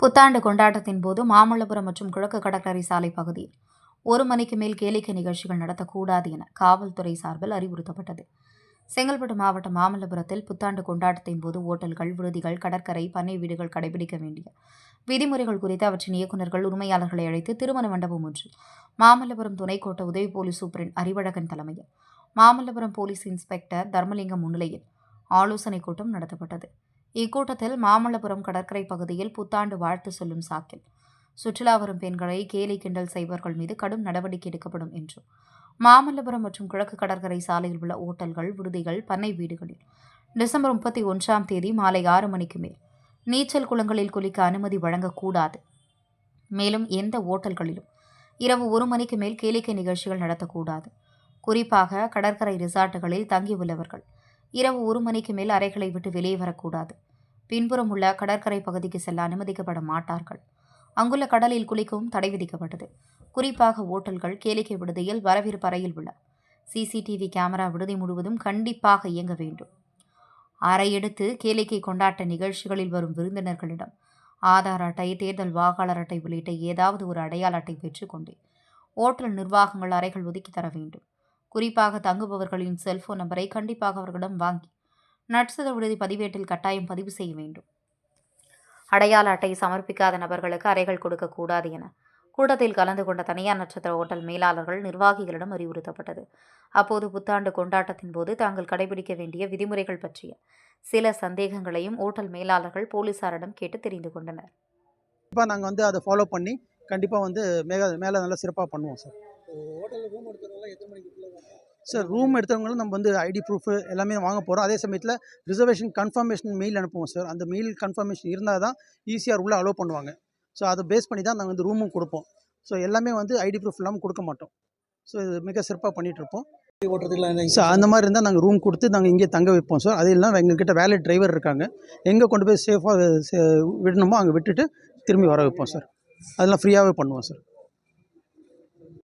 புத்தாண்டு கொண்டாட்டத்தின் போது மாமல்லபுரம் மற்றும் கிழக்கு கடற்கரை சாலை பகுதியில் ஒரு மணிக்கு மேல் கேளிக்கை நிகழ்ச்சிகள் நடத்தக்கூடாது என காவல்துறை சார்பில் அறிவுறுத்தப்பட்டது. செங்கல்பட்டு மாவட்டம் மாமல்லபுரத்தில் புத்தாண்டு கொண்டாட்டத்தின் போது ஓட்டல்கள் விடுதிகள் கடற்கரை பண்ணை வீடுகள் கடைபிடிக்க வேண்டிய விதிமுறைகள் குறித்து அவற்றின் இயக்குநர்கள் உரிமையாளர்களை அழைத்து திருமண மண்டபம் ஒன்றில் மாமல்லபுரம் துணைக்கோட்ட உதவி போலீஸ் சூப்பரின் அறிவழகன் தலைமையில் மாமல்லபுரம் போலீஸ் இன்ஸ்பெக்டர் தர்மலிங்கம் முன்னிலையில் ஆலோசனைக் கூட்டம் நடத்தப்பட்டது. இக்கூட்டத்தில் மாமல்லபுரம் கடற்கரை பகுதியில் புத்தாண்டு வாழ்த்து சொல்லும் சாக்கில். சுற்றுலா வரும் பெண்களை கேலி கிண்டல் செய்பவர்கள் மீது கடும் நடவடிக்கை எடுக்கப்படும் என்றும் மாமல்லபுரம் மற்றும் கிழக்கு கடற்கரை சாலையில் உள்ள ஓட்டல்கள் விடுதிகள் பண்ணை வீடுகளில் டிசம்பர் முப்பத்தி ஒன்றாம் தேதி மாலை ஆறு மணிக்கு மேல் நீச்சல் குளங்களில் குளிக்க அனுமதி வழங்கக்கூடாது. மேலும் எந்த ஓட்டல்களிலும் இரவு ஒரு மணிக்கு மேல் கேளிக்கை நிகழ்ச்சிகள் நடத்தக்கூடாது. குறிப்பாக கடற்கரை ரிசார்ட்டுகளில் தங்கியுள்ளவர்கள் இரவு ஒரு மணிக்கு மேல் அறைகளை விட்டு வெளியே வரக்கூடாது. பின்புறம் உள்ள கடற்கரை பகுதிக்கு செல்ல அனுமதிக்கப்பட மாட்டார்கள். அங்குள்ள கடலில் குளிக்கவும் தடை விதிக்கப்பட்டது. குறிப்பாக ஓட்டல்கள் கேளிக்கை விடுதியில் வரவிருப்பு அறையில் உள்ள சிசிடிவி கேமரா விடுதி முழுவதும் கண்டிப்பாக இயங்க வேண்டும். அறையெடுத்து கேளிக்கை கொண்டாட்ட நிகழ்ச்சிகளில் வரும் விருந்தினர்களிடம் ஆதார் அட்டை தேர்தல் வாக்காளர் அட்டை உள்ளிட்ட ஏதாவது ஒரு அடையாள அட்டை பெற்றுக்கொண்டே ஓட்டல் நிர்வாகங்கள் அறைகள் ஒதுக்கி தர வேண்டும். குறிப்பாக தங்குபவர்களின் செல்போன் நம்பரை கண்டிப்பாக அவர்களிடம் வாங்கி நட்சத்திர விடுதி பதிவேட்டில் கட்டாயம் பதிவு செய்ய வேண்டும். அடையாள அட்டை சமர்ப்பிக்காத நபர்களுக்கு அறைகள் கொடுக்கக்கூடாது என கூட்டத்தில் கலந்து கொண்ட தனியார் நட்சத்திர ஓட்டல் மேலாளர்கள் நிர்வாகிகளிடம் அறிவுறுத்தப்பட்டது. அப்போது புத்தாண்டு கொண்டாட்டத்தின் போது தாங்கள் கடைபிடிக்க வேண்டிய விதிமுறைகள் பற்றிய சில சந்தேகங்களையும் ஓட்டல் மேலாளர்கள் போலீசாரிடம் கேட்டு தெரிந்து கொண்டனர். கண்டிப்பாக நாங்கள் வந்து அதை ஃபாலோ பண்ணி கண்டிப்பாக வந்து மேலே மேலே நல்லா சிறப்பாக பண்ணுவோம் சார். ஹோட்டலில் ரூம் எடுக்கிறவங்களாம் எத்தனை மணிக்கு சார் ரூம் எடுத்தவங்களும் நம்ம வந்து ஐடி ப்ரூஃப் எல்லாமே வாங்க போகிறோம் அதே சமயத்தில் ரிசர்வேஷன் கன்ஃபர்மேஷன் மெயில் அனுப்புவோம் சார். அந்த மெயில் கன்ஃபர்மேஷன் இருந்தால் தான் ஈஸியாக உள்ளே அலோவ் பண்ணுவாங்க. ஸோ அதை பேஸ் பண்ணி தான் நாங்கள் வந்து ரூமும் கொடுப்போம். ஸோ எல்லாமே வந்து ஐடி ப்ரூஃப் இல்லாமல் கொடுக்க மாட்டோம். ஸோ இது மிக சிறப்பாக பண்ணிகிட்ருப்போம் ஓட்டுறதுக்குலாம் ஸோ அந்த மாதிரி இருந்தால் நாங்கள் ரூம் கொடுத்து நாங்கள் இங்கே தங்க வைப்போம் சார். அது இல்லாமல் எங்ககிட்ட வேலை டிரைவர் இருக்காங்க. எங்கே கொண்டு போய் சேஃபாக விடணுமோ அங்கே விட்டுட்டு திரும்பி வர வைப்போம் சார். அதெல்லாம் ஃப்ரீயாகவே பண்ணுவோம் சார்.